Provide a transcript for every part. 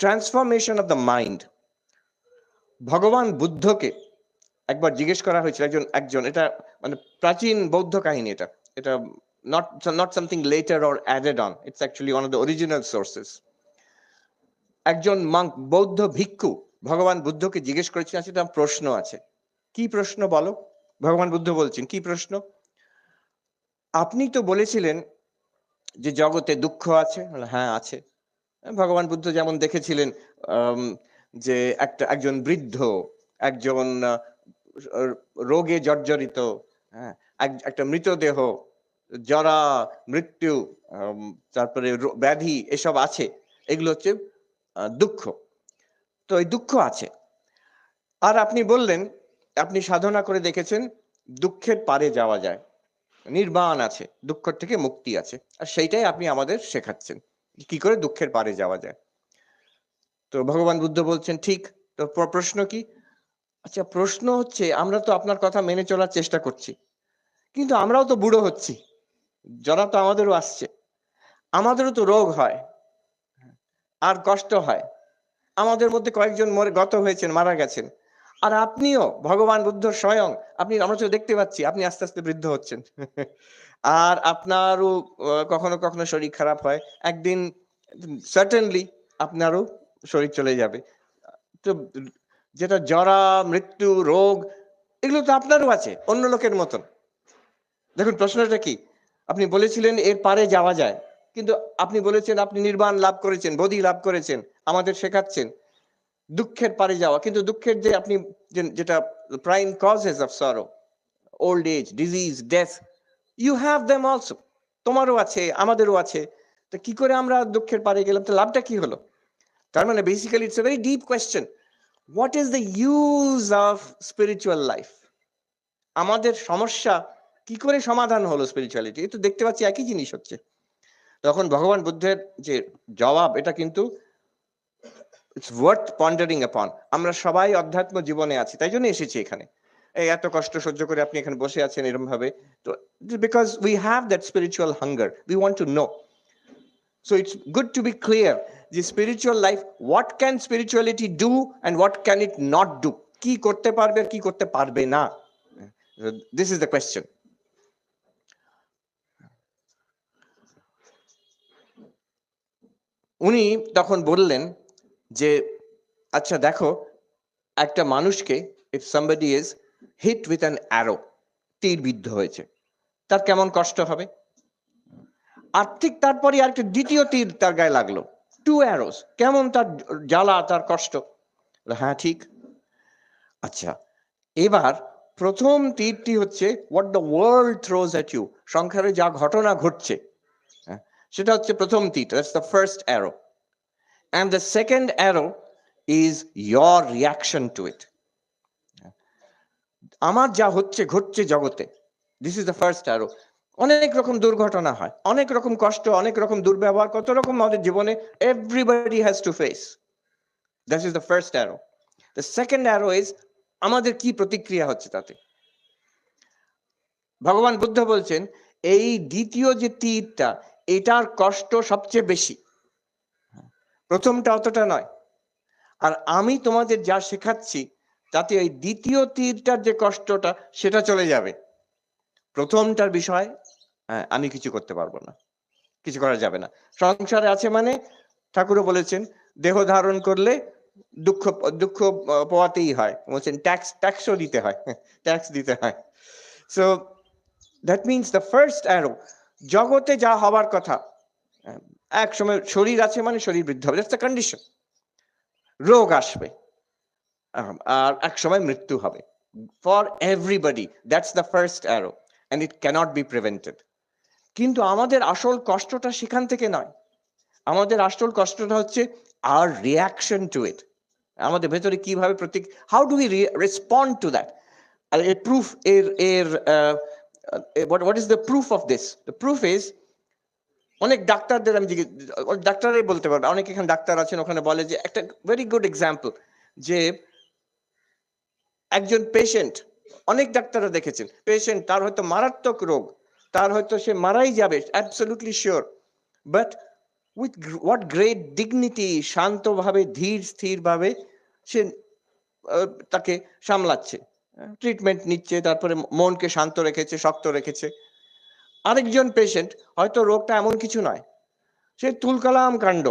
Transformation of the mind ভগবান বুদ্ধকে একবার জিজ্ঞেস করা হয়েছিল, একজন একজন, এটা মানে প্রাচীন বৌদ্ধ কাহিনী এটা। এটা not not something later or added on it's actually one of the original sources একজন মাঙ্ক বৌদ্ধ ভিক্ষু ভগবান বুদ্ধকে জিজ্ঞেস করেছিলেন আছে তার প্রশ্ন আছে। কি প্রশ্ন বলো? ভগবান বুদ্ধ বলছেন, কি প্রশ্ন? আপনি তো বলেছিলেন যে জগতে দুঃখ আছে। হ্যাঁ আছে। ভগবান বুদ্ধ যেমন দেখেছিলেন যে একটা, একজন বৃদ্ধ, একজন রোগে জর্জরিত হ্যাঁ এক- একটা মৃতদেহ, জরা, মৃত্যু তারপরে ব্যাধি এসব আছে, এগুলো হচ্ছে দুঃখ। তো এই দুঃখ আছে। আর আপনি বললেন, আপনি সাধনা করে দেখেছেন, দুঃখের পারে যাওয়া যায়। নির্বাণ আছে, দুঃখ থেকে মুক্তি আছে। আর সেইটাই আপনি আমাদের শেখাচ্ছেন। কি করে দুঃখের পারে যাওয়া যায়? তো ভগবান বুদ্ধ বলছেন, ঠিক, তো প্রশ্ন কি? আচ্ছা প্রশ্ন হচ্ছে, আমরা তো আপনার কথা মেনে চলার চেষ্টা করছি, কিন্তু আমরাও তো বুড়ো হচ্ছি যারা তো আমাদেরও আসছে, আমাদেরও তো রোগ হয়, আর কষ্ট হয়, আমাদের মধ্যে কয়েকজন মরে, গত হয়েছেন, মারা গেছেন আর আপনিও, ভগবান বুদ্ধ স্বয়ং, আপনি, আমরা তো দেখতে পাচ্ছি, আপনি আস্তে আস্তে বৃদ্ধ হচ্ছেন। আর আপনারও কখনো কখনো শরীর খারাপ হয়। একদিন সার্টেনলি আপনারও শরীর চলে যাবে। তো, যেটা জরা, মৃত্যু, রোগ, এগুলো তো আপনারও আছে, অন্য লোকের মতন। দেখুন, প্রশ্নটা কি? আপনি বলেছিলেন, এর পারে যাওয়া যায়। কিন্তু আপনি বলেছেন, আপনি নির্বাণ লাভ করেছেন, বোধি লাভ করেছেন, আমাদের শেখাচ্ছেন। দুঃখের পারে যাওয়া, কিন্তু দুঃখের যে আপনি যেটা prime causes of sorrow old age disease death you have them also তোমারও আছে, আমাদেরও আছে। তো কি করে আমরা দুঃখের পারে গেলাম? তো লাভটা কি হলো? তার মানে basically it's a very deep question what is the use of spiritual life আমাদের সমস্যা কি করে সমাধান হলো স্পিরিচুয়ালিটি তো দেখতে পাচ্ছি একই জিনিস হচ্ছে। তখন ভগবান বুদ্ধের যে জবাব, এটা কিন্তু ইটস ওয়ার্থ পন্ডারিং অ্যাপন আমরা সবাই অধ্যাত্ম জীবনে আছি, তাই জন্য এসেছি এখানে। এই এত কষ্ট সহ্য করে আপনি এখানে বসে আছেন এরকম ভাবে তো because we have that spiritual hunger we want to know so it's good to be clear যে spiritual life what can spirituality do and what can it not do কি করতে পারবে কি করতে পারবে না? দিস ইজ দ্য কোয়েশ্চেন উনি তখন বললেন যে আচ্ছা দেখো একটা মানুষকে if somebody is hit with an arrow তীর বিদ্ধ হয়েছে তার কেমন কষ্ট হবে? আর ঠিক তারপরে আরেকটা দ্বিতীয় তীর তার গায়ে লাগল টু অ্যারোস কেমন তার জ্বালা তার কষ্ট? হ্যাঁ ঠিক। আচ্ছা এবার প্রথম তীরটি হচ্ছে what the world throws at you সংসারে যা ঘটনা ঘটছে হ্যাঁ, সেটা হচ্ছে প্রথম তীর that's the first arrow and the second arrow is your reaction to it আমার যা হচ্ছে, ঘটছে জগতে this is the first arrow অনেক রকম দুর্ঘটনা হয়, অনেক রকম কষ্ট, অনেক রকম দুর্ব্যবহার, কত রকম আমাদের জীবনে everybody has to face that is the first arrow the second arrow is আমাদের কি প্রতিক্রিয়া হচ্ছে তাতে? ভগবান বুদ্ধ বলছেন, এই দ্বিতীয় যে তীরটা, এটার কষ্ট সবচেয়ে বেশি। প্রথমটা অতটা নয়। আর আমি তোমাদের যা শেখাচ্ছি তাতে ওই দ্বিতীয় তীরটার যে কষ্টটা সেটা চলে যাবে। প্রথমটার বিষয় হ্যাঁ, আমি কিছু করতে পারব না। কিছু করা যাবে না। সংসারে আছে মানে ঠাকুরও বলেছেন দেহ ধারণ করলে দুঃখ দুঃখ আহ, পোয়াতেই হয়। বলছেন ট্যাক্স ট্যাক্সও দিতে হয়। ট্যাক্স দিতে হয়। So that means the first arrow জগতে যা হবার কথা আহ, এক সময় শরীর আছে মানে শরীর বৃদ্ধ হবে কন্ডিশন রোগ আসবে আর এক সময় মৃত্যু হবে for everybody that's the first arrow and it cannot be prevented কিন্তু আমাদের আসল কষ্টটা সেখান থেকে নয়, আমাদের আসল কষ্টটা হচ্ছে আর রিয়াকশন টু ইট আমাদের ভেতরে কীভাবে প্রতীক how do we respond to that আর এর প্রুফ এর এর what is the proof of this the proof is অনেক ডাক্তারদের আমি ডাক্তারই বলতে পারবে। অনেক এখানে ডাক্তার আছেন, ওখানে বলে যে একটা ভেরি গুড এক্সাম্পল যে একজন পেশেন্ট অনেক ডাক্তাররা দেখেছেন পেশেন্ট তার হয়তো মারাত্মক রোগ, তার হয়তো সে মারাই যাবে absolutely sure but with what great dignity শান্তভাবে, ধীর স্থিরভাবে সে তাকে সামলাচ্ছে ট্রিটমেন্ট নিচ্ছে, তারপরে মনকে শান্ত রেখেছে, শক্ত রেখেছে। আরেকজন পেশেন্ট হয়তো রোগটা এমন কিছু নয়। সে তুলকালাম কাণ্ড।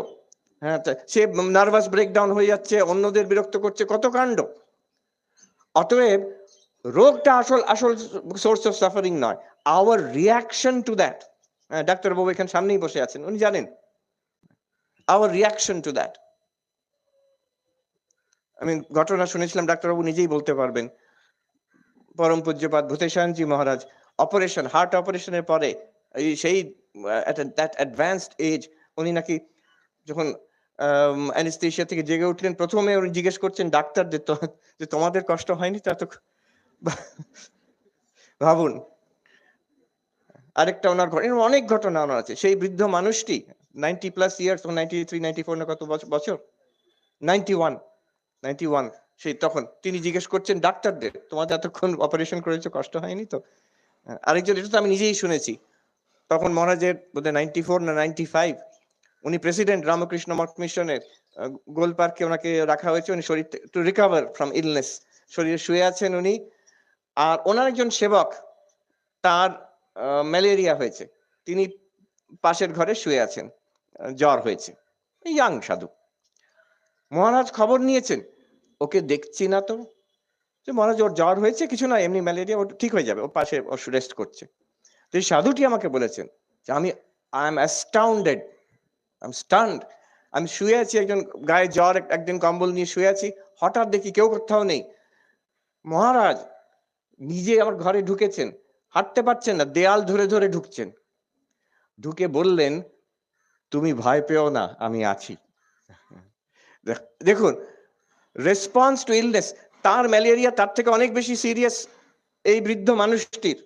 হ্যাঁ সে নার্ভাস ব্রেকডাউন হয়ে যাচ্ছে, অন্যদের বিরক্ত করছে, কত কাণ্ড। অতএব রোগটা আসল আসল সোর্স অফ সাফারিং নয় আওয়ার রিয়াকশন টু দ্যাট ডাক্তারবাবু এখানে সামনেই বসে আছেন, উনি জানেন। আওয়ার রিয়াকশন টু দ্যাট আমি ঘটনা শুনেছিলাম, ডাক্তারবাবু নিজেই বলতে পারবেন। পরম পূজ্যপাত ভূতেশানজি মহারাজ অপারেশন হার্ট অপারেশনের পরে সেই দ্যাট অ্যাডভান্সড এজ উনি নাকি যখন অ্যানেস্থেশিয়া থেকে জেগে উঠলেন, প্রথমে উনি জিজ্ঞেস করছেন ডাক্তারদের তো, যে তোমাদের কষ্ট হয়নি, তা তো ভাবুন। আরেকটা ওনার ঘটনা অনেক ঘটনা ওনার আছে। সেই বৃদ্ধ মানুষটি ninety plus years ninety three ninety four না কত বছ- বছর? নাইনটি ওয়ান নাইনটি ওয়ান সেই তখন, তিনি জিজ্ঞেস করছেন, ডাক্তারদের, তোমাদের এতক্ষণ অপারেশন করেছ, কষ্ট হয়নি তো? আরেকজন, এটা তো আমি নিজেই শুনেছি। তখন মহারাজের বোধহয় নাইনটি ফোর না নাইনটি ফাইভ উনি প্রেসিডেন্ট রামকৃষ্ণ মঠ মিশনের গোল পার্কে ওনাকে রাখা হয়েছে। উনি শরীর টু রিকভার ফ্রম ইলনেস শরীরে শুয়ে আছেন উনি। আর ওনার একজন সেবক, তার ম্যালেরিয়া হয়েছে। তিনি পাশের ঘরে শুয়ে আছেন জ্বর হয়েছে। ইয়াং সাধু। মহারাজ খবর নিয়েছেন, ওকে দেখছি না তো? যে মহারাজ, ওর জ্বর হয়েছে, কিছু না, এমনি ম্যালেরিয়া, ও ঠিক হয়ে যাবে, ও পাশে, ও রেস্ট করছে। তো এই সাধুটি আমাকে বলেছেন যে, আমি I am astounded I am stunned আমি শুয়ে আছি, একজন গায়ে জ্বর, এক- একদিন কম্বল নিয়ে শুয়ে আছি, হঠাৎ দেখি কেউ কোথাও নেই। মহারাজ নিজে আমার ঘরে ঢুকেছেন, হাঁটতে পারছেন না, দেয়াল ধরে ধরে ঢুকছেন। ঢুকে বললেন, তুমি ভয় পেও না, আমি আছি। দেখ- দেখুন রেসপন্স টু ইলনেস তার ম্যালেরিয়া তার থেকে অনেক বেশি সিরিয়াস এই বৃদ্ধ মানুষটির।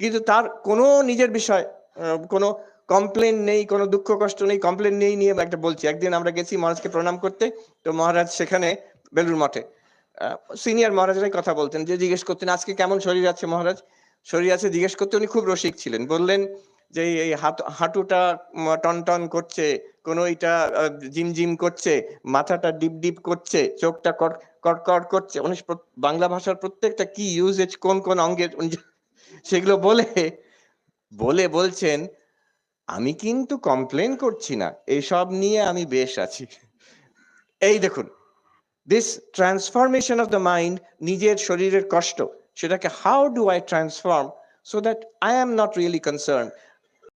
কিন্তু তার কোনো নিজের বিষয় কোনো কমপ্লেন নেই কোনো দুঃখ কষ্ট নেই কমপ্লেন নেই নিয়ে একটা বলছি। একদিন আমরা গেছি মহারাজকে প্রণাম করতে তো মহারাজ সেখানে বেলুর মঠে সিনিয়র মহারাজরাই কথা বলতেন যে জিজ্ঞেস করতেন আজকে কেমন শরীর আছে মহারাজ? শরীর আছে জিজ্ঞেস করতে উনি খুব রসিক ছিলেন। বললেন যে এই- হাঁটুটা উম, টন টন করছে কোনো এটা জিম করছে মাথাটা ডিপ ডিপ করছে চোখটা কট কট কট করছে। উনি বাংলা ভাষার প্রত্যেকটা কি ইউজেজ কোন কোন অঙ্গের সেগুলো বলে বলে বলছেন, আমি কিন্তু কমপ্লেন করছি না। এইসব নিয়ে আমি বেশ আছি। এই দেখুন this transformation of the mind নিজের শরীরের কষ্ট, সেটাকে how do I transform so that I am not really concern